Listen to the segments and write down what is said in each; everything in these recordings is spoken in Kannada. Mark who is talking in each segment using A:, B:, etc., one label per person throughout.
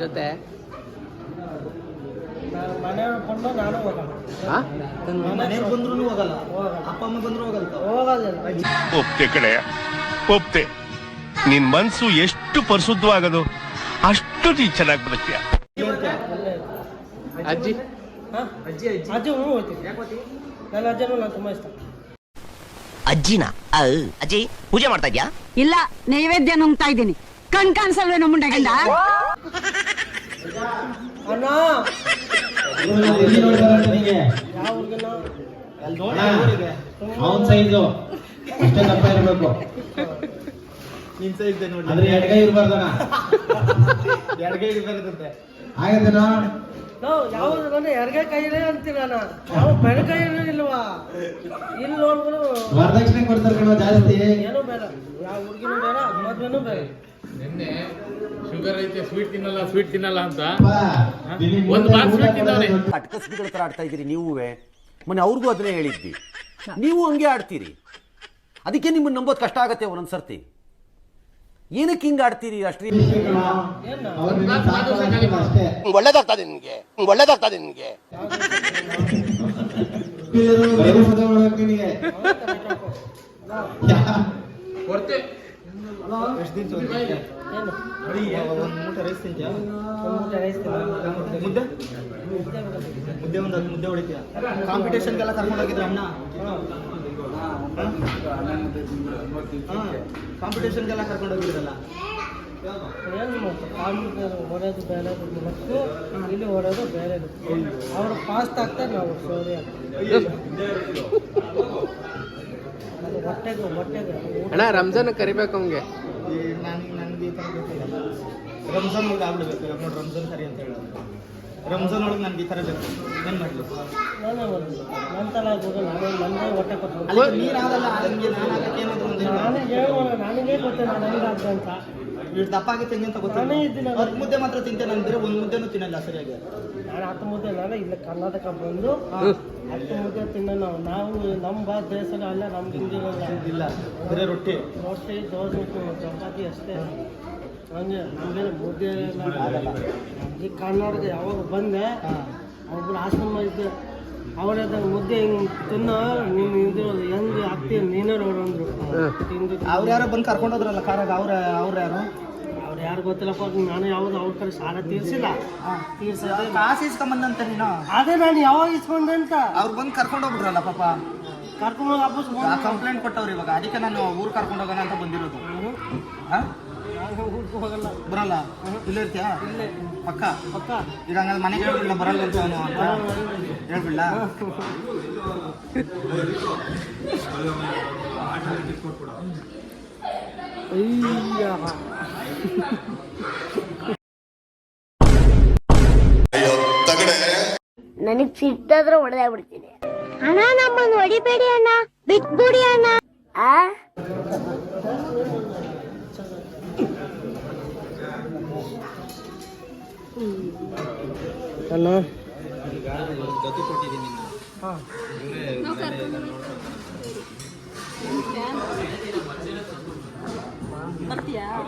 A: ಜೊತೆ.
B: ಒಪ್ತೆ ಕಡೆ ಒಪ್ತೆ. ನಿನ್ ಮನ್ಸು ಎಷ್ಟು ಪರಿಶುದ್ಧವಾಗದು ಅಷ್ಟು ನೀ ಚೆನ್ನಾಗಿ ಬದುಕ್ತೀಯ.
A: ಅಜ್ಜಿ?
C: ಹಾಂ?
D: ಅಜ್ಜಿ ಅಜ್ಜಿ.
C: ನನ್ನ ನಾನು ತುಂಬ ಇಷ್ಟ.
E: ಅಜ್ಜಿನ ಅಜ್ಜಿ ಪೂಜೆ ಮಾಡ್ತಾ ಇದ್ಯಾ?
F: ಇಲ್ಲ ನೈವೇದ್ಯ ನುಂಗ್ತಾ ಇದ್ದೀನಿ. ಕಣ್ ಕಾಣಿಸಲ್ವೇ ನಮ್ಮ
C: ಅಣ್ಣ
G: ನಿನಗೆ
C: ಯಾವ ಹುಡುಗನ
D: ಅಲ್ಲಿ ನೋಡಿ ಅವರಿಗೆ
G: ಅವನ್ ಸೈಜು ಅಷ್ಟೇ ದಪ್ಪ ಇರ್ಬೇಕು.
D: ನಿನ್ ಸೈಜ್ ನೋಡಿ.
G: ಆದ್ರೆ ಎಡಗೈ ಇರ್ಬಾರ್ದಣ
D: ಎಡಗೈ ಬರ್ತದೆ
G: ಆಗತ್ತೇನೋ
C: ನಾವು ಯಾವ್ದು ಅಂದ್ರೆ ಎಡಗೈ ಕೈಲೇ ಅಂತೀರ ಇಲ್ವಾ? ಇಲ್ಲಿ ನೋಡ್ಬಿಡು
G: ವರದಕ್ಷಿಣೆ ಕೊಡ್ತಾರೆ ಕಣೋ ಜಾಸ್ತಿ.
C: ಏನೂ ಬೇಡ. ಯಾವ ಹುಡುಗಿನೂ ಬೇಡ ಮದ್ವೆನೂ ಬೇಡ.
H: ನಿನ್ನೆ ಶುಗರ್ ಐತೆ ಸ್ವೀಟ್ ತಿನ್ನಲ್ಲ ಸ್ವೀಟ್ ತಿನ್ನಲ್ಲ ಅಂತ. ಒಂದು
G: ಬಾಕ್ಸ್
H: ಸ್ವೀಟ್ ತಿನ್ನವ್ನೆ.
I: ಅಟ್ಕಸ್ಬಿಗಳ ಥರ ಆಡ್ತಾ ಇದ್ದೀರಿ ನೀವೇ ಮೊನ್ನೆ ಅವ್ರಿಗೂ ಅದನ್ನೇ ಹೇಳಿದ್ವಿ. ನೀವು ಹಂಗೆ ಆಡ್ತೀರಿ. ಅದಕ್ಕೆ ನಿಮ್ಮ ನಂಬೋದು ಕಷ್ಟ ಆಗತ್ತೆ ಒಂದೊಂದು ಸರ್ತಿ. ಏನಕ್ಕೆ ಹಿಂಗೆ ಆಡ್ತೀರಿ
G: ಅಷ್ಟೇ.
B: ಒಳ್ಳೇದಾಗ್ತದೆ ನಿನ್ಗೆ. ಒಳ್ಳೇದಾಗ್ತದೆ ನಿನ್ಗೆ
G: ಬರೀ
D: ಎಷ್ಟು
C: ದಿವಸ
D: ಒಂದು ಮೂಟೆ ರೈಸ್ ತಿಂತ್ಯಾ
C: ಮುದ್ದೆ.
D: ಮುದ್ದೆ ಒಂದು ಮುದ್ದೆ ಹೊಡಿತೀಯ ಕಾಂಪಿಟೇಷನ್ಗೆಲ್ಲ ಕರ್ಕೊಂಡೋಗಿದ್ರೆ ಅಣ್ಣ ಕಾಂಪಿಟೇಷನ್ಗೆಲ್ಲ
C: ಕರ್ಕೊಂಡೋಗಿದ್ರಲ್ಲ ಹೊಡೆಯೋದು ಬೇರೆ ಮತ್ತು ಇಲ್ಲಿ ಹೊಡೆಯೋದು ಬೇರೆ ಅವರು ಫಾಸ್ಟ್ ಆಗ್ತಾರೆ ನಾವು ಸೋರಿ ಆಗ್ತೀವಿ ಅದು ಹೊಟ್ಟೆಗೆ ಹೊಟ್ಟೆಗೆ.
A: ಅಣ್ಣ ರಂಜಾನ್ ಕರಿಬೇಕು ಅವ್ಗೆ
D: ನನಗೆ ನನಗೆ ರಂಜಾನ್ ಆಗ್ಬಿಡ್ಬೇಕು ನೋಡಿ ರಂಜಾನ್ ಸರಿ ಅಂತ ಹೇಳೋದು. ರಂಜಾನ್ ಒಳಗೆ ನನಗೆ ಈ ಥರ ಬೇಕು. ಏನು ಮಾಡಲಿ?
C: ನಾನೇ ನಾನು ನನ್ನದೇ ಹೊಟ್ಟೆ ಕೊಟ್ಟು
D: ಅಲ್ಲಿ ನೀರು ಆಗಲ್ಲ ನನಗೆ ನಾನು ಆಗಕ್ಕೆ ಏನಾದ್ರು ಒಂದು
C: ನನಗೆ ಹೇಳೋಣ ನನಗೇ ಆಗ್ತದೆ ಅಂತ.
D: ಇಷ್ಟು ದಪ್ಪ ಆಗಿ ಅಂತ
C: ನಾನೇ.
D: ಹತ್ತು ಮುದ್ದೆ ಮಾತ್ರ ತಿಂತೇನೆ ಅಂದ್ರೆ ಒಂದು ಮುದ್ದೆನೂ ತಿನ್ನಲ್ಲ ಸರಿಯಾಗಿ.
C: ನಾನು ಹತ್ತು ಮುದ್ದೆ ನಾನು ಇಲ್ಲ ಕರ್ನಾಟಕ ಬಂದು ಹತ್ತು ಮುದ್ದೆ ತಿನ್ನೋ ನಾವು ನಮ್ಮ ಭಾರತ ದೇಶದ ಅಲ್ಲ ನಮ್ಗೆ ಹಿಂದಿರಲ್ಲ
D: ಬರೀ ರೊಟ್ಟಿ.
C: ರೊಟ್ಟಿ ದೋಸೆ ಚಪಾತಿ ಅಷ್ಟೇ. ಹಂಗೆ ನಮ್ಗೇನು ಮುದ್ದೆ ಎಲ್ಲ
D: ಆಗಲ್ಲ.
C: ಈ ಕರ್ನಾಟಕ ಯಾವಾಗ ಬಂದೆ ಒಬ್ರು ಆಶ್ರಮ ಮಾಡಿದ್ದೆ ಅವರೇ ಮುದ್ದೆ ಹಿಂಗೆ ತಿನ್ನ ನೀನು ಇದು ಹೆಂಗೆ ಆಗ್ತೀಯ ನೀನೇ ನೋಡು ಅಂದ್ರು. ತಿಂದು
D: ಅವ್ರು ಯಾರೋ ಬಂದು ಕರ್ಕೊಂಡು ಹೋದ್ರಲ್ಲ ಕಾರಾಗ ಅವ್ರ ಅವ್ರು ಯಾರು?
C: ಅವ್ರು ಯಾರು ಗೊತ್ತಿಲ್ಲಪ್ಪ ನಾನು ಯಾವ್ದು ಅವ್ರ ಕಡೆ ಸಾಲ ತೀರ್ಸಿಲ್ಲ.
D: ಕಾಸು ಇಸ್ಕೊಂಬಂದಂತೆ ನೀನು?
C: ಅದೇ ನಾನು ಯಾವಾಗ ಇಸ್ಕೊಂಡೆ ಅಂತ
D: ಅವ್ರು ಬಂದು ಕರ್ಕೊಂಡು ಹೋಗ್ಬಿಟ್ರಲ್ಲ ಪಾಪ.
C: ಕರ್ಕೊಂಡು ವಾಪಸ್
D: ಆ ಕಂಪ್ಲೇಂಟ್ ಕೊಟ್ಟವ್ರು ಇವಾಗ ಅದಕ್ಕೆ ನಾನು ಊರು ಕರ್ಕೊಂಡು ಹೋಗೋಣ ಅಂತ ಬಂದಿರೋದು. ಹಾ?
C: ಊರಿಗೆ ಹೋಗಲ್ಲ
D: ಬರಲ್ಲ? ಇಲ್ಲೇ ಇರ್ತೀಯಾ?
C: ಇಲ್ಲೇ
D: ಪಕ್ಕ?
C: ಪಕ್ಕ
D: ಈಗ ಹಂಗಲ್ಲಿ ಮನೆಗೆ ಹೇಳ್ಬಿಡ್ಲ ಬರಲ್ಲ ಅಂತ ಅವನು ಅಂತ ಹೇಳ್ಬಿಡ್ಲ?
J: ನನಗ್ ಸಿಟ್ಟಾದ್ರೆ ಹೊಡೆದಾಗ್ಬಿಡ್ತೀನಿ ಅಣ್ಣ ನಮ್ಮನ್ನು ಹೊಡಿಬೇಡಿ ಅಣ್ಣ. ಬಿಟ್ಬಿಡಿ ಅಣ್ಣ. ಆ?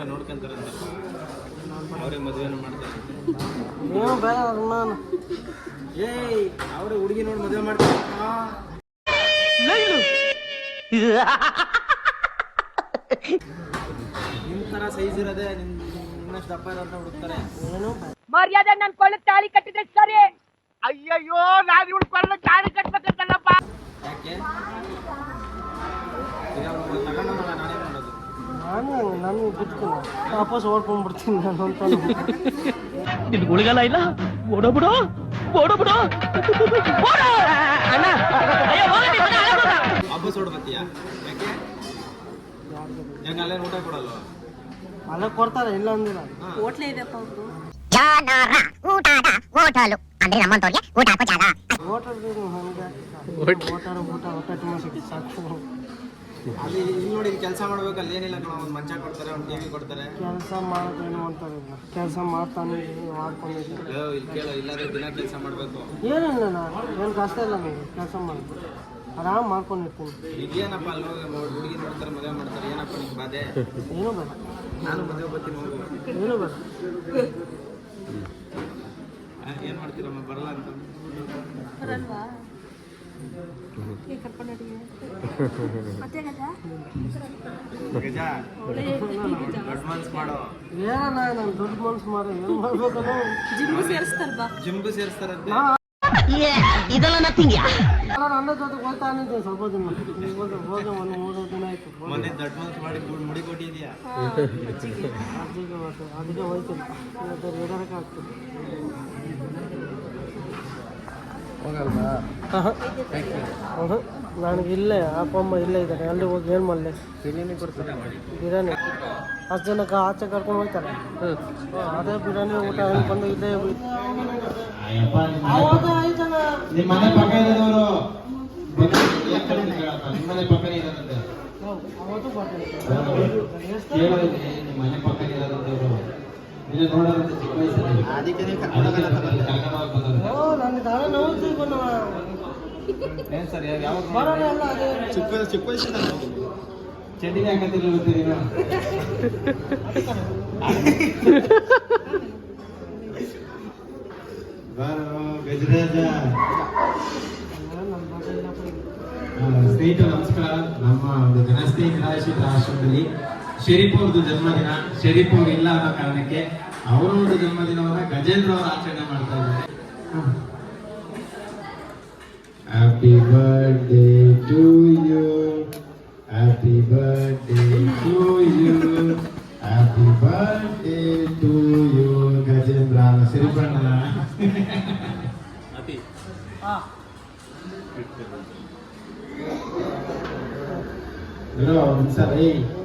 D: ನೋಡ್ಕೊಂತಾರೆ ಅವರೇ ಮದುವೆನ ಮಾಡ್ತಾರೆ
C: ನೀವು ಬೇಡ ನಾನು
D: ಏಯ್ ಅವರೇ ಹುಡುಗಿ ನೋಡಿ ಮದುವೆ ಮಾಡ್ತಾರೆ. ನಿಮ್ ತರ ಸೈಜ್ ಇರೋದೇ ನಿಮ್ ನಿನ್ನಷ್ಟು ದಪ್ಪ ಇರೋಂತ ಹುಡುಕ್ತಾರೆ.
F: ಮರ್ಯಾದೆ ನನ್ ಕೊಳ್ಳ ತಾಳಿ ಕಟ್ಟಿದ್ರೆ ಸರಿ.
H: ಅಯ್ಯಯ್ಯೋ ನಾನು ಇವಳು ಕೊಳ್ಳ ತಾಳಿ ಕಟ್ಬೇಕಂತಲ್ಲಪ್ಪ.
D: ಯಾಕೆ? ಈಗ ನಾನೇ ಮಾಡೋದು.
C: ನಾನು ನಾನು ಬಿಟ್ಕೊಂಡು. ವಾಪಸ್ ಓಡ್ಕೊಂಡ್ಬಿಡ್ತೀನಿ ನಾನು ಅಂತ
A: ನಿನ್ ಗುಳಿಗಲ್ಲ ಇಲ್ಲ? ಅಣ್ಣ! ಅಯ್ಯೋ.
D: ವಾಪಸ್ ಯಾಕೆ? ಊಟ ಕೊಡಲ್ವಾ?
C: ಅಲ್ಲ ಕೊಡ್ತಾರೆ ಇಲ್ಲ ಅಂದಿಲ್ಲ.
J: ಜಾನರ ಊಟದ ಹೋಟಲು. ಅಂದ್ರೆ ನಮ್ಮಂತವ್ರಿಗೆ ಊಟ ಹಾಕೋ ಜಾಗ.
C: Hotel hotel. ಊಟ ಹೊಟ್ಟೆ ತುಂಬ ಸಿಕ್ಕಿ ಸಾಕು.
D: ಅಲ್ಲಿ ಇಲ್ಲಿ ನೋಡಿ ಕೆಲಸ ಮಾಡ್ಬೇಕು ಅಲ್ಲಿ ಏನಿಲ್ಲ ಕಣ ಒಂದು ಮಂಚ ಕೊಡ್ತಾರೆ ಒಂದು ಟಿವಿ ಕೊಡ್ತಾರೆ.
C: ಕೆಲಸ ಮಾಡೋದೇನು ಅಂತಾರೆ ಕೆಲಸ ಮಾಡ್ತಾನೆ ಮಾಡ್ಕೊಂಡಿದ್ದೀನಿ
D: ಇಲ್ಲಿ ಕೇಳೋ ಇಲ್ಲಾದ್ರೆ ದಿನ ಕೆಲಸ ಮಾಡಬೇಕು.
C: ಏನಿಲ್ಲ ನಾನು ಏನು ಕಷ್ಟ ಇಲ್ಲ ನನಗೆ ಕೆಲಸ ಮಾಡಿ ಆರಾಮ್ ಮಾಡ್ಕೊಂಡಿರ್ತೀನಿ.
D: ಇದೇನಪ್ಪ ಅಲ್ಲಿ ಹೋಗಿ ಹುಡುಗಿ ನೋಡ್ತಾರೆ ಮದುವೆ ಮಾಡ್ತಾರೆ ಏನಪ್ಪ ಬಾಧೆ?
C: ಏನೂ ಬೇಡ.
D: ನಾನು ಮದುವೆ ಬರ್ತೀನಿ
C: ಏನೂ
D: ಏನು ಮಾಡ್ತೀರಮ್ಮ? ಬರಲ್ಲ ಅಂತ. ಗಜ? ದೊಡ್ಡ ಮನ್ಸ್ ಮಾಡೋ.
C: ಏನ ನಾನು ದೊಡ್ಡ ಮನ್ಸು ಮಾಡೋ. ಏನು ಮಾಡ್ಬೇಕದು?
D: ಜಿಮ್ ಸೇರಿಸ್ತಾರಂತೆ.
E: ಇದೆಲ್ಲ ನಥಿಂಗ್
C: ನಾನು ಅಣ್ಣ ಜೊತೆ ಹೋಗ್ತಾ ಅನ್ನಿದ್ದೆ ಸ್ವಲ್ಪ ದಿನ. ಹೋದ ಹೋದ ಒಂದು ಮೂರು ದಿನ ಆಯ್ತು.
D: ಮೊನ್ನೆ ದೊಡ್ಡ ಮನ್ಸ್ ಮಾಡಿ ಮುಡಿ- ಮುಡಿ ಕೊಟ್ಟಿದ್ಯಾ
C: ಅದಕ್ಕೆ ಮತ್ತೆ ಅದಕ್ಕೆ ಹೋಯ್ತಿಲ್ಲ. ಇವತ್ತು ರೆಡರಕ್ಕೆ ಆಗ್ತದೆ. ನನಗೆ ಇಲ್ಲೇ ಅಪ್ಪ ಅಮ್ಮ ಇಲ್ಲೇ ಇದ್ದಾರೆ. ಅಲ್ಲಿ ಹೋಗಿ ಏನು ಮಾಡಲಿ?
D: ಬಿರಿಯಾನಿ ಕೊಡ್ತಾರೆ?
C: ಬಿರಿಯಾನಿ. ಅಷ್ಟು ಜನಕ್ಕೆ ಆಚೆ ಕರ್ಕೊಂಡು ಹೋಗ್ತಾರೆ. ಅದೇ ಬಿರಿಯಾನಿ ಊಟ ಬಂದು ಇಲ್ಲೇ
G: ನಿಮ್ಮ ನಿಮ್ಮ ಮನೆ ಪಕ್ಕ ಇರೋದವರು ನಿಮ್ಮ ಮನೆ ಪಕ್ಕನೇ ಇರೋದಂತೆ.
C: ಅವತ್ತು ಬರ್ತಾರೆ
G: ಕೇಳೋದಿಲ್ಲ ನಿಮ್ಮ ಮನೆ ಪಕ್ಕನೇ ಇರೋದಂತವ್ರು ಇಲ್ಲ ನೋಡೋದಂತೆ ಚಿಕ್ಕ ವಯಸ್ಸಲ್ಲಿ.
D: ಅದಕ್ಕೆ ನೀವು
G: ಅದಕ್ಕೆ ನಮ್ಮಲ್ಲಿ ಕರ್ಕೊಂಡು ಹೋಗಿ ಬಂದವ್ರು.
C: ಓ ನನಗೆ ತಲೆ ನೋವು ತಿಳ್ಕೊಂಡವ
D: ಏನು ಸರ್ ಯಾವಾಗ
C: ಬರೋಣ ಎಲ್ಲ ಅದೇ.
D: ಚಿಕ್ಕ
G: ಚಡ್ಡಿನೇ ಹಾಕತ್ತಿಲ್ಲ ಗೊತ್ತೀರಿ ಗಜರಾಜ ನಮಸ್ಕಾರ ನಮ್ಮ ಒಂದು ಜನಸ್ನೇಹಿತರ ಆಶ್ರಿತರ ಆಶ್ರಮದಲ್ಲಿ ಶರೀಫ್ ಜನ್ಮದಿನ ಶರೀಫ್ ಇಲ್ಲ ಅನ್ನೋ ಕಾರಣಕ್ಕೆ ಅವರ ಜನ್ಮದಿನವನ್ನ ಗಜೇಂದ್ರ ಅವರು ಆಚರಣೆ ಮಾಡ್ತಾ ಇದ್ದಾರೆ happy birthday to you happy birthday to happy birthday to you Gajendra Siripanna ಇರೋ ಒಂದ್ಸರಿ ಆಮಾಡು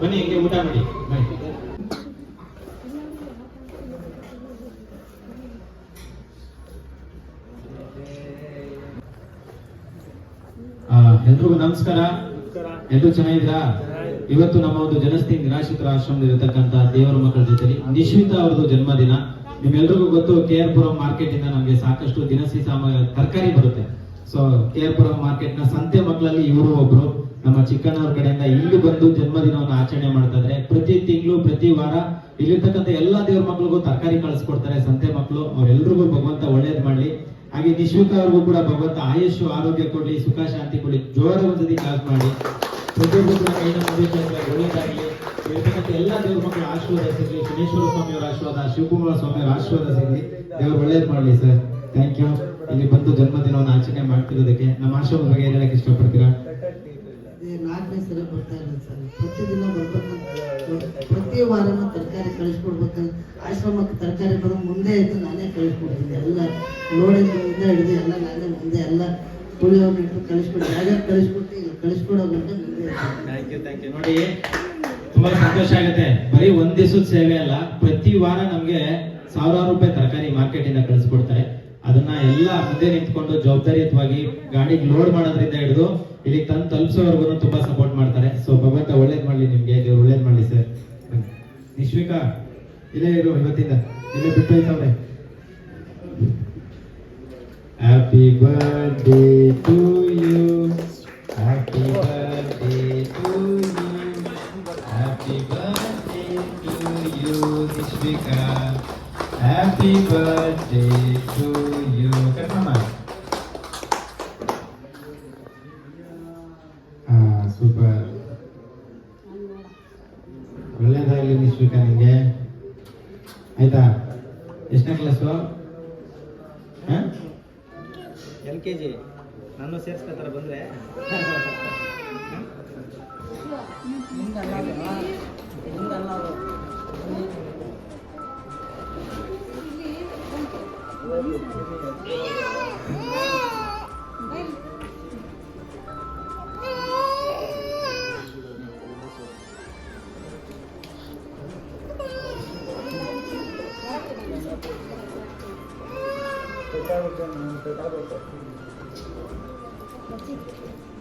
G: ಬನ್ನಿ ಹಿಂಗೆ ಊಟ ಮಾಡಿ ಎಲ್ರಿಗೂ ನಮಸ್ಕಾರ. ಎಲ್ರು ಚೆನ್ನಾಗಿದ್ದೀರಾ? ಇವತ್ತು ನಮ್ಮ ಒಂದು ಜನಸ್ತಿ ನಿರಾಶ್ರಿತರ ಆಶ್ರಮದಲ್ಲಿ ಇರತಕ್ಕಂತ ದೇವರ ಮಕ್ಕಳ ಜೊತೆ ನಿಶ್ವಿತ ಅವ್ರದ್ದು ಜನ್ಮದಿನ. ನಿಮ್ಮೆಲ್ರಿಗೂ ಗೊತ್ತು, ಕೆ ಆರ್ ಪುರಂ ಮಾರ್ಕೆಟ್ ಇಂದ ನಮ್ಗೆ ಸಾಕಷ್ಟು ದಿನಸಿ ಸಾಮಗ್ರಿ, ತರಕಾರಿ ಬರುತ್ತೆ. ಸೊ ಕೆ ಪುರಂ ಮಾರ್ಕೆಟ್ನ ಸಂತೆ ಮಕ್ಕಳಲ್ಲಿ ಇವರು ಒಬ್ರು. ನಮ್ಮ ಚಿಕ್ಕಣ್ಣವ್ರ ಕಡೆಯಿಂದ ಇಲ್ಲಿ ಬಂದು ಜನ್ಮದಿನವನ್ನು ಆಚರಣೆ ಮಾಡ್ತಾ ಪ್ರತಿ ತಿಂಗಳು, ಪ್ರತಿ ವಾರ ಇಲ್ಲಿರ್ತಕ್ಕಂಥ ಎಲ್ಲಾ ದೇವ್ರ ಮಕ್ಳಿಗೂ ತರಕಾರಿ ಕಳಿಸ್ಕೊಡ್ತಾರೆ ಸಂತೆ ಮಕ್ಕಳು ಅವ್ರೆಲ್ರಿಗೂ ಭಗವಂತ ಒಳ್ಳೇದ್ ಮಾಡ್ಲಿ. ಹಾಗೆ ನಿಶ್ವಿಕ ಅವ್ರಿಗೂ ಕೂಡ ಭಗವಂತ ಆಯುಷ್, ಆರೋಗ್ಯ ಕೊಡ್ಲಿ, ಸುಖ, ಶಾಂತಿ ಕೊಡಿ ಜೋರ ಒಂದ್ಸತಿ ಕ್ಲಾಸ್ ಮಾಡಿ ಪ್ರತಿಯೊಬ್ಬರು ಕೂಡ ಕೈನ ಒಳ್ಳೇದಾಗ್ಲಿ ಇರ್ತಕ್ಕಂಥ ಎಲ್ಲ ದೇವ್ರ ಮಕ್ಕಳ ಆಶೀರ್ವಾದ ಸಿಗ್ಲಿ. ಶನೇಶ್ವರ ಸ್ವಾಮಿಯವರ ಆಶೀರ್ವಾದ, ಶಿವಕುಮಾರ ಸ್ವಾಮಿಯವರ ಆಶೀರ್ವಾದ ಸಿಗ್ಲಿ. ದೇವ್ರು ಒಳ್ಳೇದ್ ಮಾಡ್ಲಿ ಸರ್. ಥ್ಯಾಂಕ್ ಯು ಇಲ್ಲಿ ಬಂದು ಜನ್ಮದಿನವನ್ನು ಆಚರಣೆ ಮಾಡ್ತಿರೋದಕ್ಕೆ ನಮ್ಮ ಆಶ್ರಮದ ಬಗ್ಗೆ ಏನ್ ಹೇಳಕ್ ಇಷ್ಟಪಡ್ತೀರಾ?
C: ನಾಲ್ಕನೇ ಸಲ ಬರ್ತಾ ಇಲ್ಲ ಸರ್. ಪ್ರತಿದಿನ ಬರ್ಬೇಕಂತ ಪ್ರತಿ ವಾರನೂ ತರಕಾರಿ ಕಳಿಸ್ಕೊಡ್ಬೇಕಂತ ಆಶ್ರಮಕ್ಕೆ ತರಕಾರಿ ಬರೋ ಮುಂದೆ ಇದ್ದು ನಾನೇ ಕಳಿಸ್ಕೊಡ್ತೀನಿ. ಎಲ್ಲ ಲೋಡಿಂದ ಹಿಡಿದು ಎಲ್ಲ ನಾನೇ ಮುಂದೆ ಎಲ್ಲ ತುಳಿಯೋರು ಇಟ್ಟು ಕಳಿಸ್ಕೊಡಿ ಯಾರ್ಯಾರು ಕಳಿಸ್ಕೊಟ್ಟು ಈಗ ಕಳಿಸ್ಕೊಡೋ ಮುಂದೆ
D: ಥ್ಯಾಂಕ್ ಯು ಥ್ಯಾಂಕ್ ಯು
G: ನೋಡಿ ತುಂಬಾ ಸಂತೋಷ ಆಗುತ್ತೆ. ಬರೀ ಒಂದ್ ದಿವಸದ ಸೇವೆ ಅಲ್ಲ ಪ್ರತಿ ವಾರ ನಮ್ಗೆ ಸಾವಿರಾರು ರೂಪಾಯಿ ತರಕಾರಿ ಮಾರ್ಕೆಟ್ ಇಂದ ಕಳಿಸ್ಕೊಡ್ತಾರೆ. ಅದನ್ನ ಎಲ್ಲ ಮುಂದೆ ನಿಂತ್ಕೊಂಡು ಜವಾಬ್ದಾರಿಯುತವಾಗಿ ಗಾಡಿಗೆ ಲೋಡ್ ಮಾಡೋದ್ರಿಂದ ಹಿಡಿದು ಇಲ್ಲಿ ತಂದು ತಲುಪಿಸೋವರೆಗೂ ತುಂಬಾ ಸಪೋರ್ಟ್ ಮಾಡ್ತಾರೆ. ಸೊ ಭಗವಂತ ಒಳ್ಳೇದ್ ಮಾಡ್ಲಿ ನಿಮ್ಗೆ, ದೇವ್ರು ಒಳ್ಳೇದ್ ಮಾಡ್ಲಿ ಸರ್. ನಿಶ್ವಿಕಾ, ಇಲ್ಲೇ ಇರು, ಇವತ್ತಿಂದ. ಇಲ್ಲೇ ಬಿಟ್ಟು ಹೋಯ್ತವ್ರೆ. ಹ್ಯಾಪಿ ಬರ್ಡೇ ಒಳ್ಳೇದಾಗ್ಲಿ ನಿಶ್ವಿಕ ನಿಂಗೆ ಆಯ್ತಾ? ಎಷ್ಟನೇ ಕ್ಲಾಸು
D: ಎಲ್ ಕೆ ಜಿ. ನಾನು ಸೇರಿಸ್ಕೊತಾರೆ ಬಂದ್ರೆ.
C: ಹಿಂಗಲ್ಲ ಅದು.
D: ಪೆಟ್ಟಾಗುತ್ತೆ ಪೆಟ್ಟಾಗುತ್ತೆ